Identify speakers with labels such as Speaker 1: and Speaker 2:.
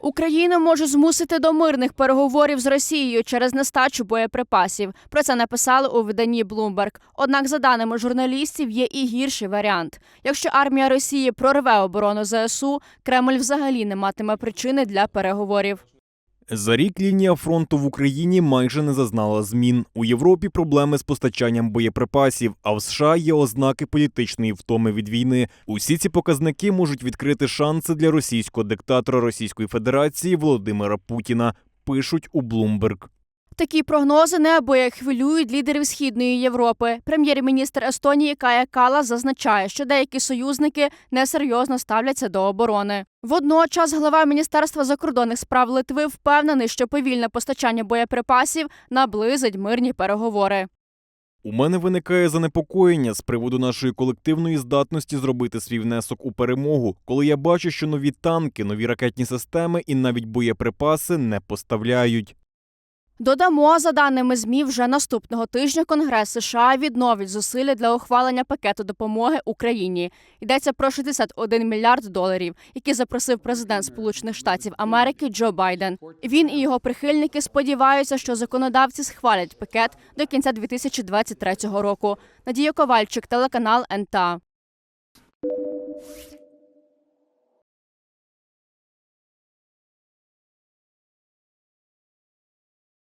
Speaker 1: Україну може змусити до мирних переговорів з Росією через нестачу боєприпасів. Про це написали у виданні Bloomberg. Однак, за даними журналістів, є і гірший варіант. Якщо армія Росії прорве оборону ЗСУ, Кремль взагалі не матиме причини для переговорів.
Speaker 2: За рік лінія фронту в Україні майже не зазнала змін. У Європі проблеми з постачанням боєприпасів, а в США є ознаки політичної втоми від війни. Усі ці показники можуть відкрити шанси для російського диктатора Російської Федерації Володимира Путіна. Пишуть у Bloomberg.
Speaker 1: Такі прогнози неабияк хвилюють лідерів східної Європи. Прем'єр-міністр Естонії Кая Калас зазначає, що деякі союзники несерйозно ставляться до оборони. Водночас глава міністерства закордонних справ Литви впевнений, що повільне постачання боєприпасів наблизить мирні переговори.
Speaker 2: У мене виникає занепокоєння з приводу нашої колективної здатності зробити свій внесок у перемогу, коли я бачу, що нові танки, нові ракетні системи і навіть боєприпаси не поставляють.
Speaker 1: Додамо, за даними ЗМІ, вже наступного тижня Конгрес США відновить зусилля для ухвалення пакету допомоги Україні. Йдеться про 61 мільярд доларів, які запросив президент Сполучених Штатів Америки Джо Байден. Він і його прихильники сподіваються, що законодавці схвалять пакет до кінця 2023 року. Надія Ковальчик, телеканал НТА.